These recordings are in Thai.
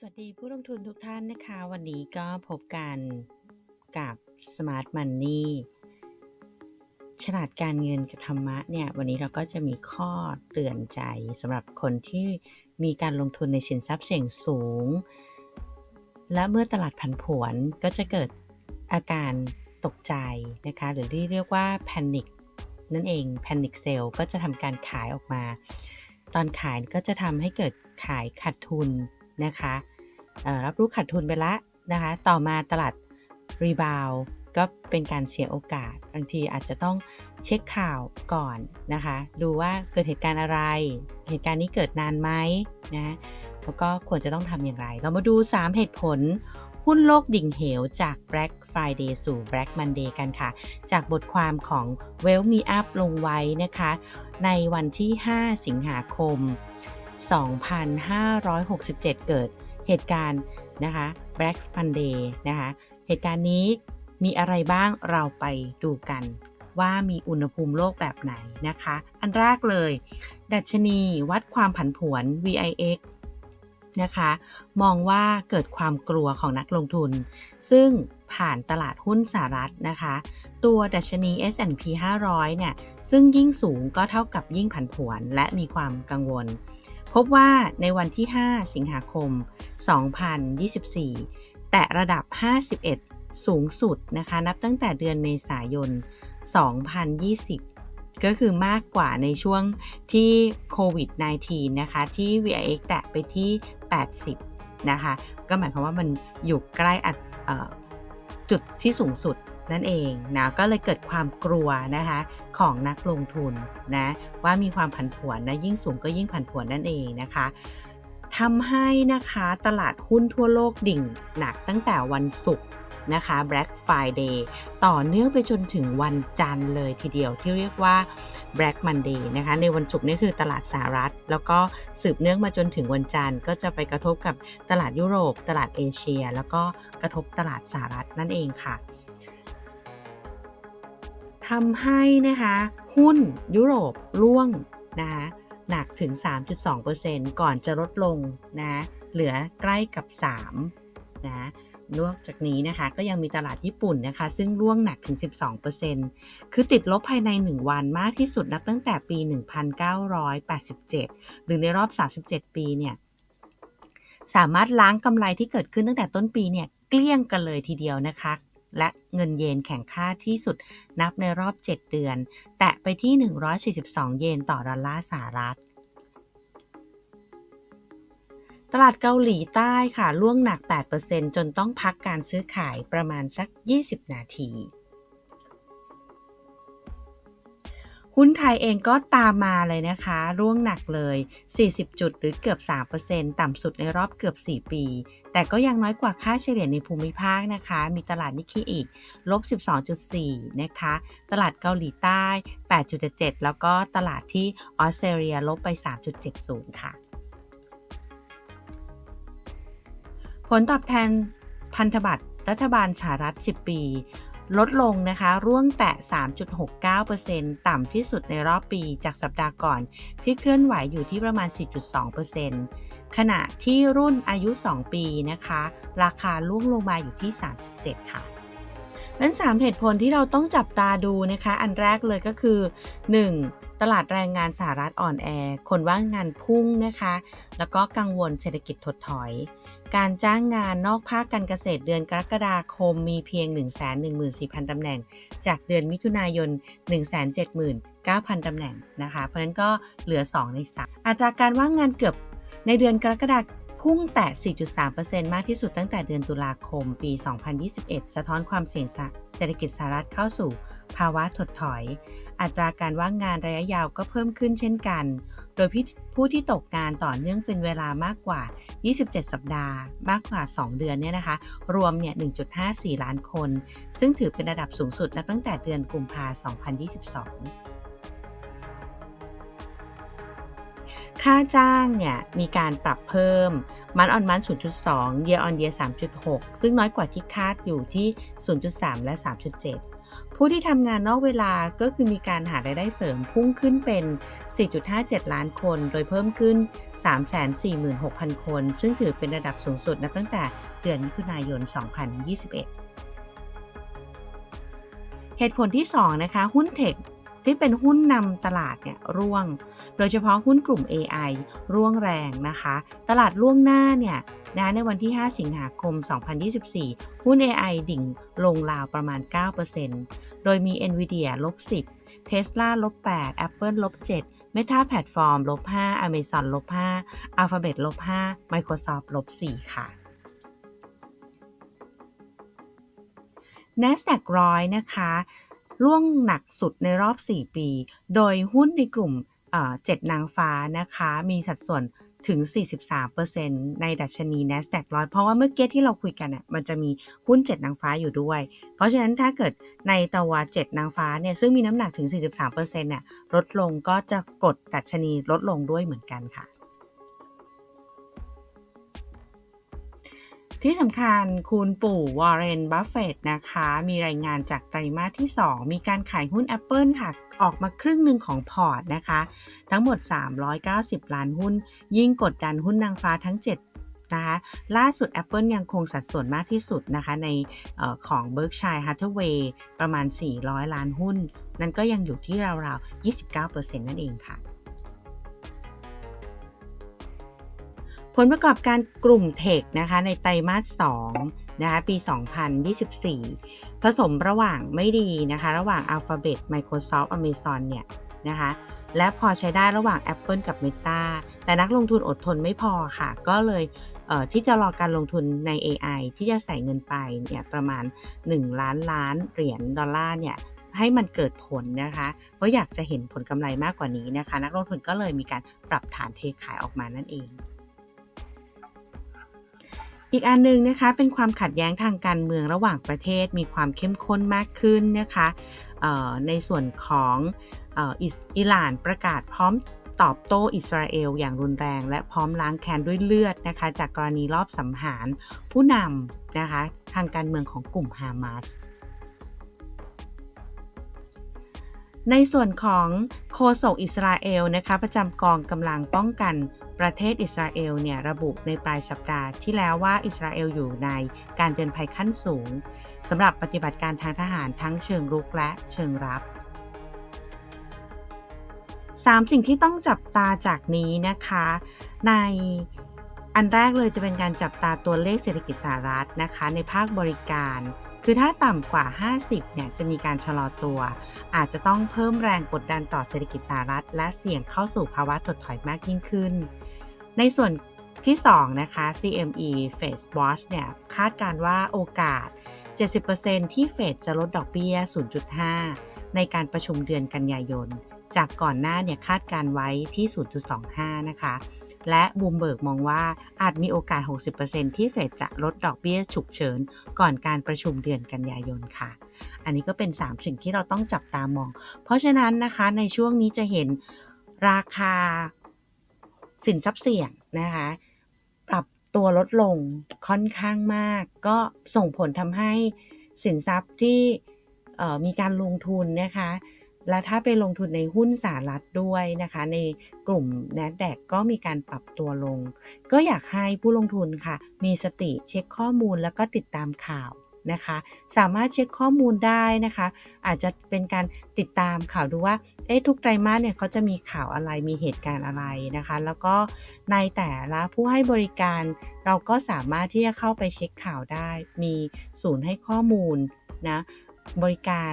สวัสดีผู้ลงทุนทุกท่านนะคะ วันนี้ก็พบกันกับ Smart Money ฉลาดการเงินกับธรรมะเนี่ย วันนี้เราก็จะมีข้อเตือนใจสำหรับคนที่มีการลงทุนในสินทรัพย์เสี่ยงสูง และเมื่อตลาดผันผวนก็จะเกิดอาการตกใจนะคะ หรือที่เรียกว่า Panic นั่นเอง Panic Sell ก็จะทำการขายออกมา ตอนขายก็จะทำให้เกิดขายขาดทุน นะคะรับรู้ขาดทุนไปละนะคะ ต่อมาตลาดรีบาวก็เป็นการเสียโอกาส บางทีอาจจะต้องเช็คข่าวก่อนนะคะ ดูว่าเกิดเหตุการณ์อะไร เหตุการณ์นี้เกิดนานไหมนะ แล้วก็ควรจะต้องทำอย่างไร เรามาดู 3 เหตุผล หุ้นโลกดิ่งเหวจาก Black Friday สู่ Black Monday กันค่ะ จากบทความของ Well Me Up ลงไว้นะคะ ในวันที่ 5 สิงหาคม 2567 เกิดเหตุการณ์นะคะ Black Monday นะคะ เหตุการณ์นี้มีอะไรบ้างเราไปดูกัน ว่ามีอุณหภูมิโลกแบบไหนนะคะ อันแรกเลย ดัชนีวัดความผันผวน VIX นะคะ มองว่าเกิดความกลัวของนักลงทุน ซึ่งผ่านตลาดหุ้นสหรัฐนะคะ ตัวดัชนี S&P 500 เนี่ย ซึ่งยิ่งสูงก็เท่ากับยิ่งผันผวนและมีความกังวล พบว่าในวันที่ 5 สิงหาคม 2024 แต่ระดับ 51 สูงสุดนะคะ นับตั้งแต่เดือนเมษายน 2020 ก็คือมากกว่าในช่วงที่โควิด -19 นะคะ ที่ VIX แตะไปที่ 80 นะคะ ก็หมายความว่ามันอยู่ใกล้จุดที่สูงสุด นั่นเองนะก็เลยเกิดความกลัวนะคะของนักลงทุนนะว่ามีความผันผวนนะยิ่งสูงก็ยิ่งผันผวนนั่นเองนะคะทำให้นะคะตลาดหุ้นทั่วโลกดิ่งหนักตั้งแต่วันศุกร์นะคะ Black Friday ต่อเนื่องไปจนถึงวันจันทร์เลยทีเดียวที่เรียกว่า Black Monday นะคะ ในวันศุกร์นี่คือตลาดสหรัฐ แล้วก็สืบเนื่องมาจนถึงวันจันทร์ก็จะไปกระทบกับตลาดยุโรป ตลาดเอเชีย แล้วก็กระทบตลาดสหรัฐนั่นเองค่ะ ทำให้นะคะหุ้นยุโรปร่วงนะคะหนักถึง 3.2%ก่อนจะลดลงนะเหลือใกล้กับ3นะนอกจากนี้นะคะก็ยังมีตลาดญี่ปุ่นนะคะ ซึ่งร่วงหนักถึง 12%คือติดลบภายใน 1 วันมากที่สุดนับตั้งแต่ปี 1987 หรือในรอบ 37 ปีเนี่ยสามารถล้างกำไรที่เกิดขึ้นตั้งแต่ต้นปีเนี่ยเกลี้ยงกันเลยทีเดียวนะคะ และเงินเยนแข่งค่าที่สุดนับในรอบ 7 เดือน แตะไปที่ 142 เยนต่อดอลลาร์สหรัฐ ตลาดเกาหลีใต้ค่ะล่วงหนัก 8%จนต้องพักการซื้อขายประมาณสัก 20 นาที หุ้นไทยเองก็ตามมาเลยนะคะ ร่วงหนักเลย 40 จุดหรือเกือบ 3%ต่ำสุดในรอบเกือบ 4 ปี แต่ก็ยังน้อยกว่าค่าเฉลี่ยในภูมิภาคนะคะ มีตลาดนิกเกิอีกลบ 12.4 นะคะ ตลาดเกาหลีใต้ 8.7 แล้วก็ตลาดที่ออสเตรเลียลบไป 3.70 ค่ะ ผลตอบแทนพันธบัตรรัฐบาลสหรัฐ 10 ปี ลดลงนะคะ ร่วงแตะ 3.69%ต่ำที่สุดในรอบปีจากสัปดาห์ก่อนที่เคลื่อนไหวอยู่ที่ประมาณ 4.2%ขณะที่รุ่นอายุ 2 ปีนะคะ ราคาล่วงลงมาอยู่ที่ 3.7 ค่ะ นั้น 3 เหตุผลที่เราต้องจับตาดูนะคะ อันแรกเลยก็คือ 1. ตลาดแรงงานสหรัฐอ่อนแอ คนว่างงานพุ่งนะคะ แล้วก็กังวลเศรษฐกิจถดถอย การจ้างงานนอกภาคการเกษตรเดือนกรกฎาคมมีเพียง 114,000ตำแหน่ง จากเดือนมิถุนายน 179,000ตำแหน่งนะคะ เพราะนั้นก็เหลือ 2 ใน 3 อัตราการว่างงานเกือบในเดือนกรกฎาคม พุ่งแตะ 4.3%มากที่สุดตั้งแต่เดือนตุลาคมปี 2021 สะท้อนความเสี่ยงเศรษฐกิจสหรัฐเข้าสู่ภาวะถดถอย อัตราการว่างงานระยะยาวก็เพิ่มขึ้นเช่นกัน โดยผู้ที่ตกงานต่อเนื่องเป็นเวลามากกว่า 27 สัปดาห์ มากกว่า 2 เดือนเนี่ยนะคะ รวมเนี่ย 1.54 ล้านคน ซึ่งถือเป็นระดับสูงสุดนับตั้งแต่เดือนกุมภาพันธ์ 2022 ค่าจ้างเนี่ยมีการปรับเพิ่มมันออนมัน0.2เยออนเย3.6 ซึ่งน้อยกว่าที่คาดอยู่ที่ 0.3 และ 3.7 ผู้ที่ทำงานนอกเวลาก็คือมีการหารายได้เสริมพุ่งขึ้นเป็น 4.57 ล้านคน โดยเพิ่มขึ้น 346,000 คน ซึ่งถือเป็นระดับสูงสุดนับตั้งแต่เดือนมิถุนายน 2021 เหตุผลที่ 2 นะคะ หุ้นเทค ที่เป็นหุ้นนำตลาดเนี่ยร่วง โดยเฉพาะหุ้นกลุ่ม AI ร่วงแรงนะคะ ตลาดล่วงหน้าเนี่ยนะในวันที่ 5 สิงหาคม 2024 หุ้น AI ดิ่งลงราวประมาณ 9%โดยมี NVIDIA ลบ 10 Tesla ลบ 8 Apple ลบ 7 Meta Platform ลบ 5 Amazon ลบ 5 Alphabet ลบ 5 Microsoft ลบ 4 ค่ะ NASDAQ ร้อยนะคะ ร่วงหนักสุดในรอบ 4 ปี โดยหุ้นในกลุ่มเจ็ดนางฟ้านะคะ มีสัดส่วนถึง 43%ในดัชนี NASDAQ ร้อยเพราะว่าเมื่อกี้ที่เราคุยกันอะมันจะมีหุ้น 7 นางฟ้าอยู่ด้วย เพราะฉะนั้นถ้าเกิดในตัว7นางฟ้าเนี่ยซึ่งมีน้ำหนักถึง 43%เนี่ยลดลงก็จะกดดัชนีลดลงด้วยเหมือนกันค่ะ ที่สำคัญคุณปู่วอร์เรนบัฟเฟตนะคะ มีรายงานจากไตรมาสที่ 2 มีการขายหุ้น Apple ค่ะออกมาครึ่งหนึ่งของพอร์ตนะคะ ทั้งหมด 390 ล้านหุ้น ยิ่งกดดันหุ้นนางฟ้าทั้ง 7นะคะล่าสุด Apple ยังคงสัดส่วนมากที่สุดนะคะในออของ Berkshire Hathaway ประมาณ 400 ล้านหุ้น นั่นก็ยังอยู่ที่ราวๆ 29%นั่นเองค่ะ ผลประกอบการกลุ่มเทคนะคะในไตรมาส2นะคะปี 2024 ผสมระหว่างไม่ดีนะคะ ระหว่าง Alphabet Microsoft Amazon เนี่ยนะคะและพอใช้ได้ระหว่าง Apple กับ Meta แต่นักลงทุนอดทนไม่พอค่ะ ก็เลยเที่จะรอการลงทุนใน AI ที่จะใส่เงินไปเนี่ยประมาณ 1 ล้านล้านเหรียญดอลลาร์เนี่ยให้มันเกิดผลนะคะ เพราะอยากจะเห็นผลกำไรมากกว่านี้นะคะ นักลงทุนก็เลยมีการปรับฐานเทขายออกมานั่นเอง อีกอันนึงนะคะเป็นความขัดแย้งทางการเมืองระหว่างประเทศมีความเข้มข้นมากขึ้นนะคะในส่วนของอิหร่านประกาศพร้อมตอบโต้อิสราเอลอย่างรุนแรงและพร้อมล้างแค้นด้วยเลือดนะคะจากกรณีรอบสังหารผู้นำนะคะทางการเมืองของกลุ่มฮามาสในส่วนของโคโศกอิสราเอลนะคะประจำกองกำลังป้องกัน ประเทศอิสราเอลเนี่ยระบุในปลายสัปดาห์ที่แล้วว่าอิสราเอลอยู่ในการเตือนภัยขั้นสูงสำหรับปฏิบัติการทางทหารทั้งเชิงรุกและเชิงรับ 3 สิ่งที่ต้องจับตาจากนี้นะคะ ในอันแรกเลยจะเป็นการจับตาตัวเลขเศรษฐกิจสหรัฐนะคะ ในภาคบริการ คือถ้าต่ำกว่า 50 เนี่ยจะมีการชะลอตัว อาจจะต้องเพิ่มแรงกดดันต่อเศรษฐกิจสหรัฐ และเสี่ยงเข้าสู่ภาวะถดถอยมากยิ่งขึ้น ในส่วนที่ 2 นะคะ CME Fed Watch เนี่ยคาดการว่าโอกาส 70%ที่เฟดจะลดดอกเบี้ย 0.5 ในการประชุมเดือนกันยายน จากก่อนหน้าเนี่ยคาดการไว้ที่ 0.25 นะคะ และบูมเบิร์กมองว่าอาจมีโอกาส 60%ที่เฟดจะลดดอกเบี้ยฉุกเฉิน ก่อนการประชุมเดือนกันยายนค่ะ อันนี้ก็เป็น 3 สิ่งที่เราต้องจับตามอง เพราะฉะนั้นนะคะในช่วงนี้จะเห็นราคา สินทรัพย์เสี่ยงนะคะปรับตัวลดลงค่อนข้างมาก ก็ส่งผลทำให้สินทรัพย์ที่มีการลงทุนนะคะและถ้าไปลงทุนในหุ้นสหรัฐด้วยนะคะ ในกลุ่ม n a s d a q ก็มีการปรับตัวลง ก็อยากให้ผู้ลงทุนค่ะ มีสติเช็คข้อมูลแล้วก็ติดตามข่าว นะคะ สามารถเช็คข้อมูลได้นะคะ อาจจะเป็นการติดตามข่าวดูว่าเอ๊ะทุกไตรมาสเนี่ยเขาจะมีข่าวอะไรมีเหตุการณ์อะไรนะคะ แล้วก็ในแต่ละผู้ให้บริการ เราก็สามารถที่จะเข้าไปเช็คข่าวได้ มีศูนย์ให้ข้อมูลนะบริการ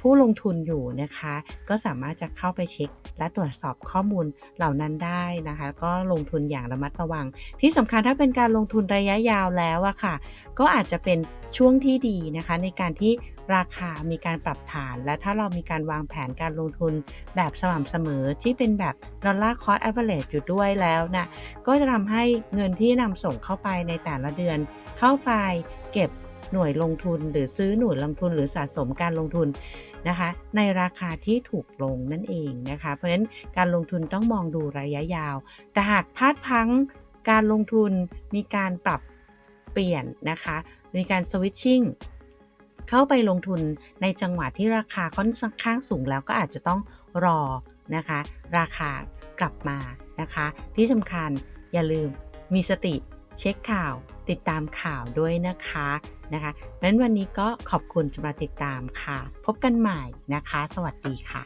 ผู้ลงทุนอยู่นะคะ ก็สามารถจะเข้าไปเช็ค และตรวจสอบข้อมูลเหล่านั้นได้นะคะ ก็ลงทุนอย่างระมัดระวัง ที่สำคัญถ้าเป็นการลงทุนระยะยาวแล้วอะค่ะ ก็อาจจะเป็นช่วงที่ดีนะคะ ในการที่ราคามีการปรับฐาน และถ้าเรามีการวางแผนการลงทุนแบบสม่ำเสมอที่เป็นแบบดอลลาร์คอร์สแอเวอเรจอยู่ด้วยแล้วนะก็จะทำให้เงินที่นำส่งเข้าไปในแต่ละเดือน เข้าไปเก็บหน่วยลงทุนหรือซื้อหน่วยลงทุนหรือสะสมการลงทุน นะคะในราคาที่ถูกลงนั่นเองนะคะ เพราะฉะนั้นการลงทุนต้องมองดูระยะยาว แต่หากพลาดพังการลงทุนมีการปรับเปลี่ยนนะคะมีการสวิตชิ่งเข้าไปลงทุนในจังหวะที่ราคาค่อนข้างสูงแล้วก็อาจจะต้องรอนะคะ ราคากลับมานะคะ ที่สำคัญอย่าลืมมีสติเช็คข่าวติดตามข่าวด้วยนะคะ นะคะนั้นวันนี้ก็ขอบคุณสำหรับติดตามค่ะ พบกันใหม่นะคะ สวัสดีค่ะ